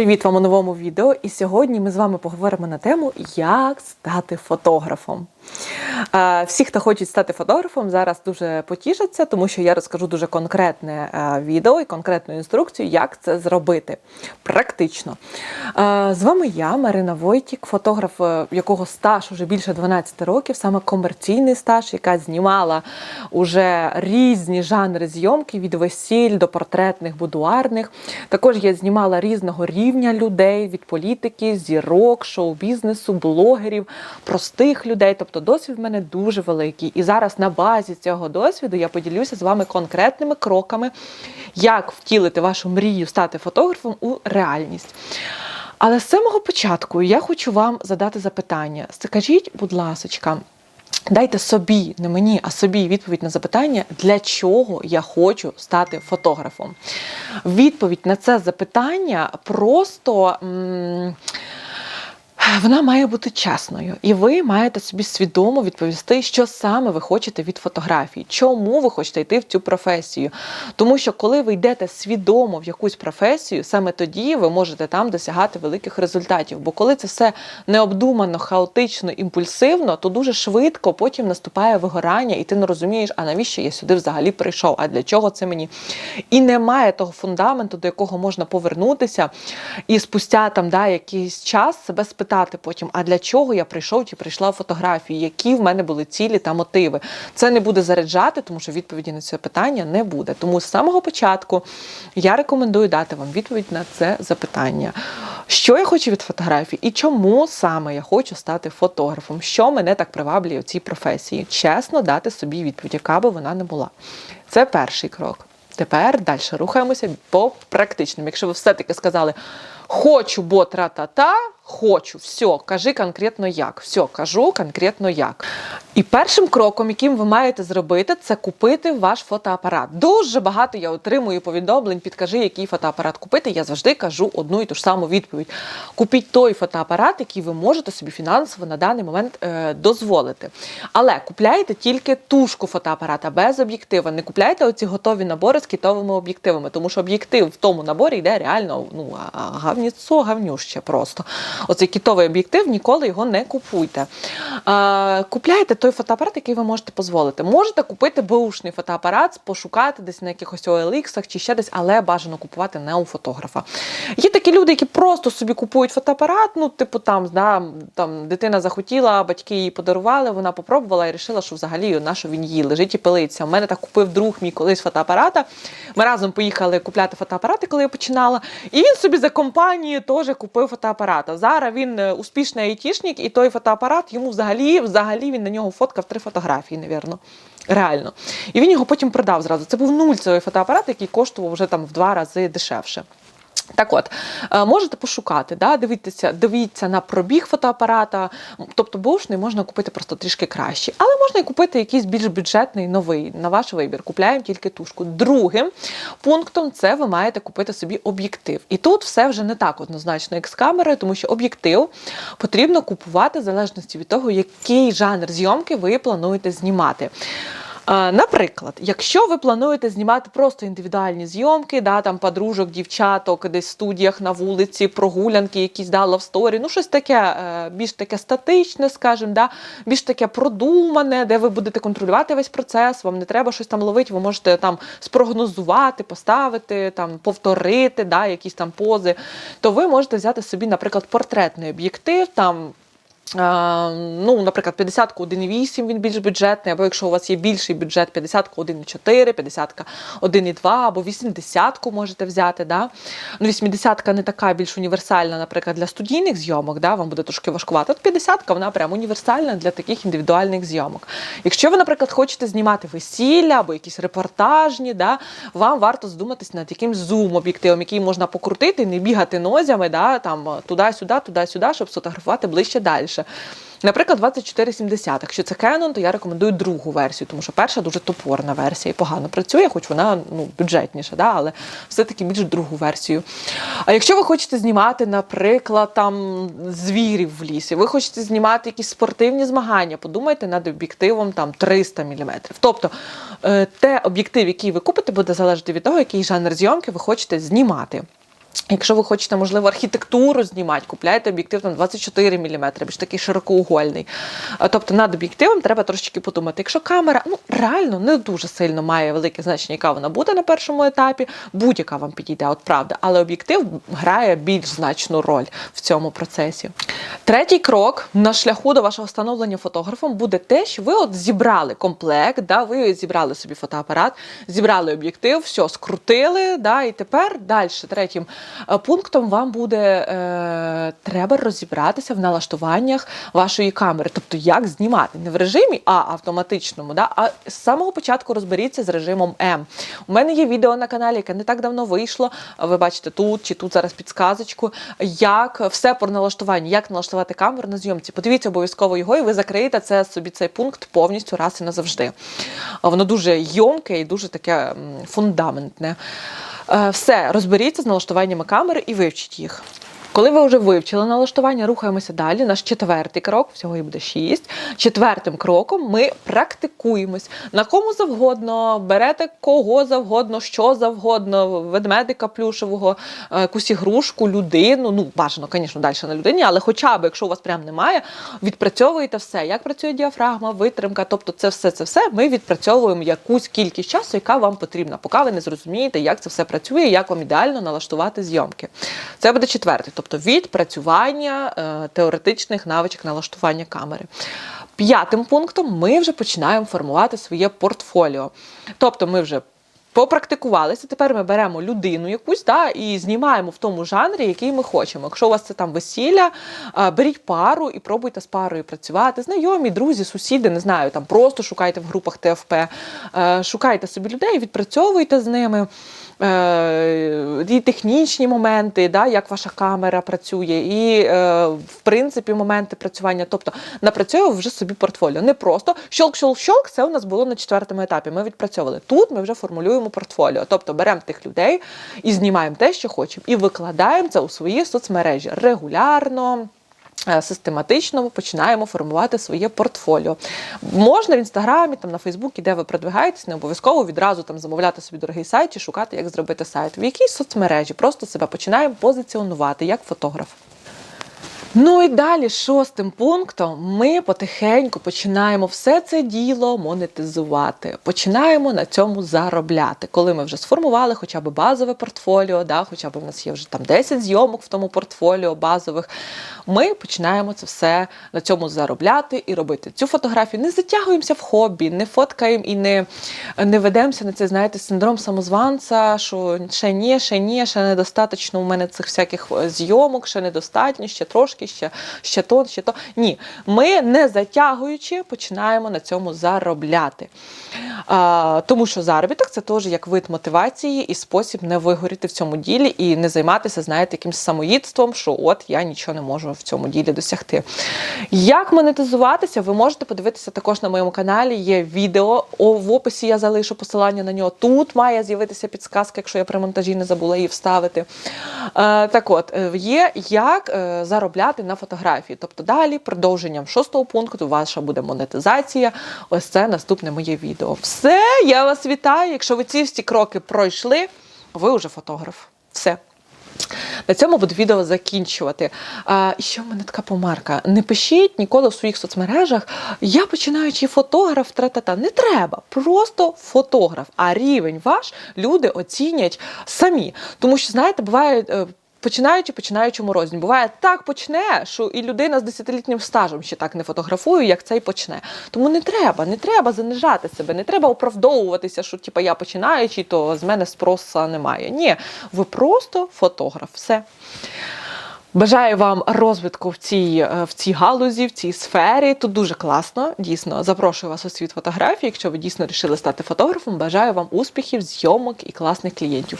Привіт вам у новому відео. І сьогодні ми з вами поговоримо на тему, як стати фотографом. Всі, хто хочуть стати фотографом, зараз дуже потішаться, тому що я розкажу дуже конкретне е, відео і конкретну інструкцію, як це зробити практично. З вами я, Марина Войтік, фотограф, е, якого стаж уже більше 12 років, саме комерційний стаж, яка знімала уже різні жанри зйомки від весіль до портретних, будуарних. Також я знімала різного рівня людей від політики, зірок, шоу-бізнесу, блогерів, простих людей. Тобто досвід в мене дуже великий. І зараз на базі цього досвіду я поділюся з вами конкретними кроками, як втілити вашу мрію стати фотографом у реальність. Але з самого початку я хочу вам задати запитання. Скажіть, будь ласочка, Дайте собі, не мені, а собі відповідь на запитання, для чого я хочу стати фотографом. Відповідь на це запитання просто. м, Вона має бути чесною, і ви маєте собі свідомо відповісти, що саме ви хочете від фотографії, чому ви хочете йти в цю професію. Тому що коли ви йдете свідомо в якусь професію, саме тоді ви можете там досягати великих результатів. Бо коли це все необдумано, хаотично, імпульсивно, то дуже швидко потім наступає вигорання, і ти не розумієш, а навіщо я сюди взагалі прийшов, а для чого це мені? І немає того фундаменту, до якого можна повернутися, і спустя там да, якийсь час себе спитати потім, а для чого я прийшов чи прийшла в фотографії, які в мене були цілі та мотиви. Це не буде заряджати, тому що відповіді на це питання не буде. Тому з самого початку я рекомендую дати вам відповідь на це запитання. Що я хочу від фотографії і чому саме я хочу стати фотографом? Що мене так приваблює в цій професії? Чесно дати собі відповідь, яка би вона не була. Це перший крок. Тепер далі рухаємося по практичним. Якщо ви все-таки сказали хочу, бо тра-та-та, хочу, все, кажи конкретно як. Все, кажу конкретно як. І першим кроком, яким ви маєте зробити, це купити ваш фотоапарат. Дуже багато я отримую повідомлень, підкажи, який фотоапарат купити. Я завжди кажу одну і ту ж саму відповідь. Купіть той фотоапарат, який ви можете собі фінансово на даний момент е, дозволити. Але купляйте тільки тушку фотоапарата без об'єктива. Не купляйте оці готові набори з кітовими об'єктивами, тому що об'єктив в тому наборі йде реально ну, гавніцо, гавнюще просто. Оцей кітовий об'єктив, ніколи його не купуйте. Е, купляйте той фотоапарат, який ви можете дозволити. Можете купити беушний фотоапарат, пошукати десь на якихось OLX чи ще десь, але бажано купувати не у фотографа. Є такі люди, які просто собі купують фотоапарат, ну, типу, там, да, там дитина захотіла, батьки їй подарували, вона попробувала і вирішила, що взагалі на що він їй лежить і пилиться. У мене так купив друг мій колись фотоапарата. Ми разом поїхали купляти фотоапарати, коли я починала. І він собі за компанією теж купив фотоапарата. Зараз він е, успішний айтішник, і той фотоапарат йому взагалі, взагалі він на нього фоткав три фотографії, навірно. Реально. І він його потім продав зразу. Це був нульцевий фотоапарат, який коштував вже там в два рази дешевше. Так от, е, можете пошукати, да, дивіться, дивіться на пробіг фотоапарата, тобто бушний можна купити просто трішки краще, але можна і купити якийсь більш бюджетний новий на ваш вибір. Купляємо тільки тушку. Другим пунктом це ви маєте купити собі об'єктив. І тут все вже не так однозначно, як з камерою, тому що об'єктив потрібно купувати в залежності від того, який жанр зйомки ви плануєте знімати. Наприклад, якщо ви плануєте знімати просто індивідуальні зйомки, да, там подружок, дівчаток, десь в студіях на вулиці, прогулянки, якісь да, лавсторі, ну щось таке е, більш таке статичне, скажімо, да, більш таке продумане, де ви будете контролювати весь процес, вам не треба щось там ловити, ви можете там спрогнозувати, поставити, там повторити да, якісь там пози, то ви можете взяти собі, наприклад, портретний об'єктив. там Ну, наприклад, 50-ку 1,8 він більш бюджетний, або якщо у вас є більший бюджет, 50-ку 1,4, 50-ка 1,2, або 80-ку можете взяти. Да? Ну, 80-ка не така більш універсальна, наприклад, для студійних зйомок, да? вам буде трошки важкувати. От 50-ка вона прям універсальна для таких індивідуальних зйомок. Якщо ви, наприклад, хочете знімати весілля або якісь репортажні, да? вам варто задуматись над якимсь зум-об'єктивом, який можна покрутити, не бігати нозями, да? там, туди-сюди, туди-сюди, щоб сфотографувати ближче далі. Наприклад, 2470. Якщо це Canon, то я рекомендую другу версію, тому що перша дуже топорна версія і погано працює, хоч вона ну, бюджетніша, да? але все-таки більш другу версію. А якщо ви хочете знімати, наприклад, там звірів в лісі, ви хочете знімати якісь спортивні змагання, подумайте над об'єктивом там 300 мм. Тобто е, те об'єктив, який ви купите, буде залежати від того, який жанр зйомки ви хочете знімати. Якщо ви хочете, можливо, архітектуру знімати, купляйте об'єктив там 24 мм, більш такий широкоугольний. Тобто над об'єктивом треба трошечки подумати. Якщо камера ну, реально не дуже сильно має велике значення, яка вона буде на першому етапі, будь-яка вам підійде, от правда. Але об'єктив грає більш значну роль в цьому процесі. Третій крок на шляху до вашого встановлення фотографом буде те, що ви от зібрали комплект, да, ви зібрали собі фотоапарат, зібрали об'єктив, все скрутили, да, і тепер далі третім пунктом вам буде е, треба розібратися в налаштуваннях вашої камери, тобто як знімати не в режимі А автоматичному, да, а з самого початку розберіться з режимом М. У мене є відео на каналі, яке не так давно вийшло. Ви бачите тут чи тут зараз підсказочку, як все про налаштування, як налаштувати камеру на зйомці. Подивіться обов'язково його, і ви закриєте це собі цей пункт повністю раз і назавжди. Воно дуже йомке і дуже таке фундаментне. Е, Все, розберіться з налаштуваннями камери і вивчіть їх. Коли ви вже вивчили налаштування, рухаємося далі. Наш четвертий крок, всього їх буде шість. Четвертим кроком ми практикуємось на кому завгодно, берете кого завгодно, що завгодно, ведмедика плюшевого, е, якусь ігрушку, людину. Ну, бажано, звісно, далі на людині, але хоча б, якщо у вас прям немає, відпрацьовуєте все, як працює діафрагма, витримка, тобто це все, це все. Ми відпрацьовуємо якусь кількість часу, яка вам потрібна, поки ви не зрозумієте, як це все працює, як вам ідеально налаштувати зйомки. Це буде четвертий, тобто відпрацювання е, теоретичних навичок налаштування камери. П'ятим пунктом ми вже починаємо формувати своє портфоліо. Тобто ми вже попрактикувалися, тепер ми беремо людину якусь да, і знімаємо в тому жанрі, який ми хочемо. Якщо у вас це там весілля, е, беріть пару і пробуйте з парою працювати. Знайомі, друзі, сусіди, не знаю, там просто шукайте в групах ТФП, е, шукайте собі людей, відпрацьовуйте з ними. Е, і технічні моменти, да, як ваша камера працює, і е, в принципі моменти працювання. Тобто напрацьовував вже собі портфоліо. Не просто щолк-щолк-щолк, це у нас було на четвертому етапі. Ми відпрацьовували. Тут ми вже формулюємо портфоліо. Тобто беремо тих людей і знімаємо те, що хочемо, і викладаємо це у свої соцмережі регулярно. Е, Систематично починаємо формувати своє портфоліо. Можна в інстаграмі, там на Фейсбуці, де ви продвигаєтесь, не обов'язково відразу там замовляти собі дорогий сайт чи шукати, як зробити сайт. В якійсь соцмережі просто себе починаємо позиціонувати як фотограф. Ну і далі, шостим пунктом, ми потихеньку починаємо все це діло монетизувати. Починаємо на цьому заробляти. Коли ми вже сформували хоча б базове портфоліо, да, хоча б у нас є вже там 10 зйомок в тому портфоліо базових. Ми починаємо це все на цьому заробляти і робити цю фотографію. Не затягуємося в хобі, не фоткаємо і не, не ведемося на цей, знаєте, синдром самозванця, що ще ні, ще ні, ще недостатньо у мене цих всяких е, зйомок, ще недостатньо, ще трошки, ще, ще то, ще то. Ні, ми не затягуючи починаємо на цьому заробляти. А, тому що заробіток це теж як вид мотивації і спосіб не вигоріти в цьому ділі і не займатися, знаєте, якимось самоїдством, що от я нічого не можу в цьому ділі досягти. Як монетизуватися, ви можете подивитися також на моєму каналі. Є відео. О, в описі я залишу посилання на нього. Тут має з'явитися підсказка, якщо я при монтажі не забула її вставити. Е, так от, е, є як е, заробляти на фотографії. Тобто далі, продовженням шостого пункту, ваша буде монетизація. Ось це наступне моє відео. Все, я вас вітаю. Якщо ви ці всі кроки пройшли, ви вже фотограф. Все. На цьому буду відео закінчувати. А, і ще в мене така помарка. Не пишіть ніколи в своїх соцмережах. Я починаючи фотограф, тра-та-та. Не треба. Просто фотограф. А рівень ваш люди оцінять самі. Тому що, знаєте, буває. Починаючи, починаючому розні. Буває, так почне, що і людина з десятилітнім стажем ще так не фотографує, як цей почне. Тому не треба, не треба занижати себе, не треба оправдовуватися, що типу, я починаючий, то з мене спроса немає. Ні, ви просто фотограф. Все. Бажаю вам розвитку в цій, е, в цій галузі, в цій сфері. Тут дуже класно. Дійсно, запрошую вас у світ фотографії. Якщо ви дійсно вирішили стати фотографом, бажаю вам успіхів, зйомок і класних клієнтів.